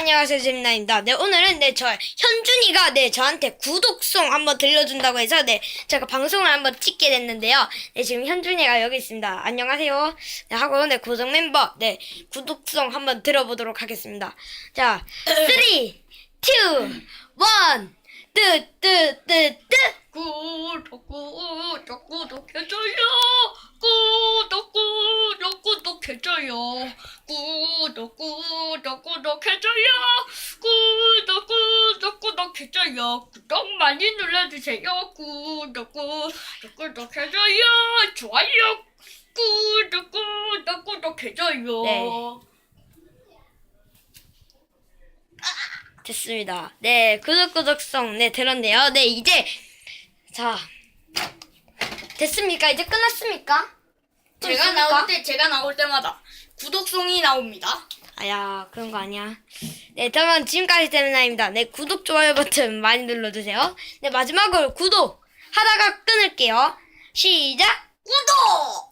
안녕하세요 재민나입니다. 네 오늘은 네저 현준이가 네 저한테 구독송 한번 들려준다고 해서 네 제가 방송을 한번 찍게 됐는데요. 네 지금 현준이가 여기 있습니다. 안녕하세요. 네 하고 네 고정 멤버 네 구독송 한번 들어보도록 하겠습니다. 자 3, 2, 1 뜨뜨뜨뜨 구독 구독 구독 해줘요 해줘요 구독 구독 구독 해줘요 구독 구독 구독 해줘요 구독 많이 눌러주세요 구독 구독 구독 해줘요 좋아요 구독 구독 구독 해줘요 네. 됐습니다. 네, 구독 구독성 네 들었네요. 네, 이제 자 됐습니까? 이제 끝났습니까? 또 제가 있습니까? 나올 때 제가 나올 때마다 구독송이 나옵니다 아야 그런 거 아니야. 네, 그러면 지금까지 재민아입니다. 네, 구독 좋아요 버튼 많이 눌러주세요. 네, 마지막으로 구독 하다가 끊을게요. 시작. 구독